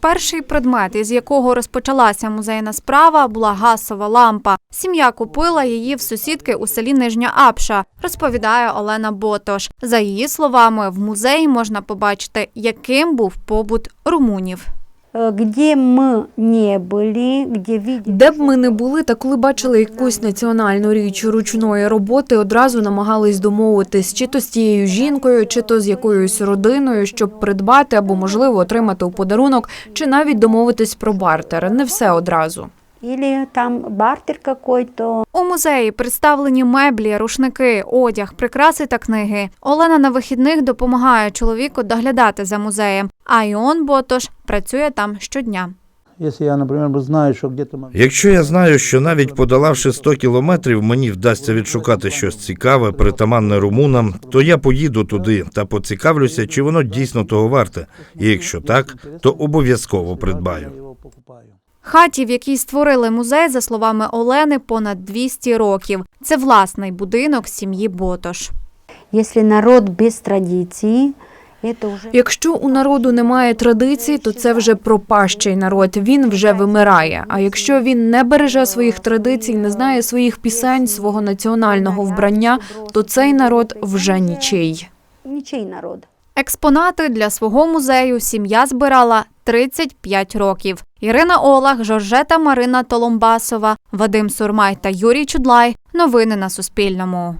Перший предмет, із якого розпочалася музейна справа, була гасова лампа. Сім'я купила її в сусідки у селі Нижня Апша, розповідає Олена Ботош. За її словами, в музеї можна побачити, яким був побут румунів. Э, Где мы не были, где видели... Де б ми не були, та коли бачили якусь національну річ ручної роботи, одразу намагались домовитись чи то з тією жінкою, чи то з якоюсь родиною, щоб придбати або можливо отримати у подарунок, чи навіть домовитись про бартер. Не все одразу. Или там бартер какой-то. У музеї представлені меблі, рушники, одяг, прикраси та книги. Олена на вихідних допомагає чоловіку доглядати за музеєм, а Іон Ботош працює там щодня. Если я, например, бы знаю, что где-то... могу- Якщо я знаю, що навіть подолавши 100 кілометрів, мені вдасться відшукати щось цікаве, притаманне румунам, то я поїду туди та поцікавлюся, чи воно дійсно того варте. І якщо так, то обов'язково придбаю. Хаті, в якій створили музей, за словами Олени, понад 200 років. Це власний будинок сім'ї Ботош. Если народ без традиций, это уже... Якщо у народу немає традицій, то це вже пропащий народ. Він вже вимирає. А якщо він не береже своїх традицій, не знає своїх пісень, свого національного вбрання, то цей народ вже нічий. Ничей народ. Експонати для свого музею сім'я збирала 35 років. Ірина Олах, Жоржета Марина Толомбасова, Вадим Сурмай та Юрій Чудлай. Новини на Суспільному.